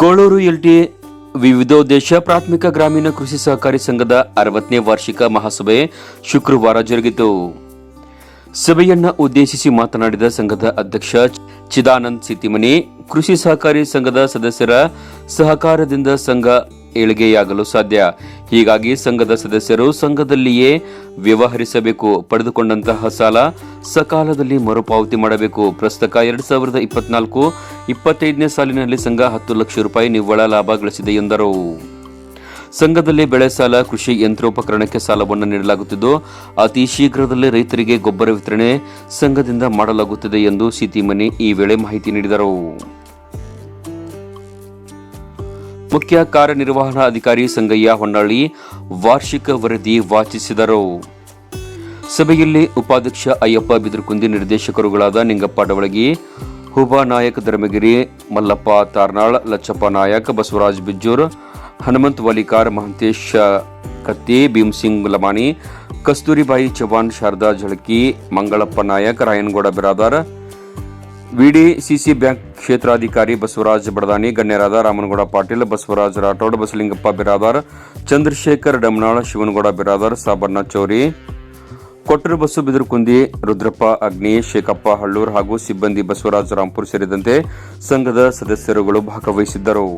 Koluru LT ವಿವಿಧೋದ್ದೇಶ ಪ್ರಾಥಮಿಕ ಗ್ರಾಮೀಣ ಕೃಷಿ ಸಹಕಾರಿ ಸಂಘದ ಅರವತ್ತನೇ ವಾರ್ಷಿಕ ಮಹಾಸಭೆ ಶುಕ್ರವಾರ ಜರುಗಿತು. ಸಭೆಯನ್ನ ಉದ್ದೇಶಿಸಿ ಮಾತನಾಡಿದ ಸಂಘದ ಅಧ್ಯಕ್ಷ ಚಿದಾನಂದ್ ಸಿತಿಮನಿ ಕೃಷಿ ಸಹಕಾರಿ ಸಂಘದ ಸದಸ್ಯರ ಸಹಕಾರದಿಂದ ಸಂಘ ಏಳಿಗೆಯಾಗಲು ಸಾಧ್ಯ. ಹೀಗಾಗಿ ಸಂಘದ ಸದಸ್ಯರು ಸಂಘದಲ್ಲಿಯೇ ವ್ಯವಹರಿಸಬೇಕು, ಪಡೆದುಕೊಂಡಂತಹ ಸಾಲ ಸಕಾಲದಲ್ಲಿ ಮರುಪಾವತಿ ಮಾಡಬೇಕು. ಪ್ರಸ್ತಕ ಎರಡ್ ಸಾವಿರದ ಇಪ್ಪತ್ನಾಲ್ಕು ಇಪ್ಪತ್ತೈದನೇ ಸಾಲಿನಲ್ಲಿ ಸಂಘ ಹತ್ತು ಲಕ್ಷ ರೂಪಾಯಿ ನಿವ್ವಳ ಲಾಭ ಗಳಿಸಿದೆ ಎಂದರು. ಸಂಘದಲ್ಲಿ ಬೆಳೆ ಸಾಲ, ಕೃಷಿ ಯಂತ್ರೋಪಕರಣಕ್ಕೆ ಸಾಲವನ್ನು ನೀಡಲಾಗುತ್ತಿದ್ದು, ಅತಿ ಶೀಘ್ರದಲ್ಲೇ ರೈತರಿಗೆ ಗೊಬ್ಬರ ವಿತರಣೆ ಸಂಘದಿಂದ ಮಾಡಲಾಗುತ್ತಿದೆ ಎಂದು ಸಿತಿಮನಿ ಈ ವೇಳೆ ಮಾಹಿತಿ ನೀಡಿದರು. ಮುಖ್ಯ ಕಾರ್ಯನಿರ್ವಹಣಾಧಿಕಾರಿ ಸಂಗಯ್ಯ ಹೊನ್ನಾಳಿ ವಾರ್ಷಿಕ ವರದಿ ವಾಚಿಸಿದರು. ಸಭೆಯಲ್ಲಿ ಉಪಾಧ್ಯಕ್ಷ Ayyappa Bidarakundi ನಿರ್ದೇಶಕರುಗಳಾದ Ningappa Davalagi Huba Nayak Dharmagiri, Mallappa, Tarnal, Lachappa Nayak, Basavaraj Bijjur, Hanumant Valikar, Mahantesh Katti, Bhimsingh Lamani Kasturibai Chavan Sharada Jhalaki Mangalappa Nayak, Rayanagouda Biradar V D C C bank ಕ್ಷೇತ್ರಾಧಿಕಾರಿ Basavaraj Badadani, ಗಣ್ಯರಾದ ರಾಮನಗೌಡ ಪಾಟೀಲ್, ಬಸವರಾಜ್ ರಾಠೋಡ್, ಬಸಲಿಂಗಪ್ಪ ಬಿರಾದಾರ್, ಚಂದ್ರಶೇಖರ್ ಡಮ್ನಾಳ್, ಶಿವನಗೌಡ ಬಿರಾದಾರ್ ಸಾಬರ್ನಾಥ್ ಚೌರಿ ಕೊಟ್ಟರು ಬಸ್ಸು ಬಿದಿರುಕುಂದಿ ರುದ್ರಪ್ಪ, ಅಗ್ನಿ, ಶೇಖಪ್ಪ, ಹಳ್ಳೂರ್ ಹಾಗೂ ಸಿಬ್ಬಂದಿ ಬಸವರಾಜ ರಾಂಪುರ್ ಸೇರಿದಂತೆ ಸಂಘದ ಸದಸ್ಯರುಗಳು ಭಾಗವಹಿಸಿದ್ದರು.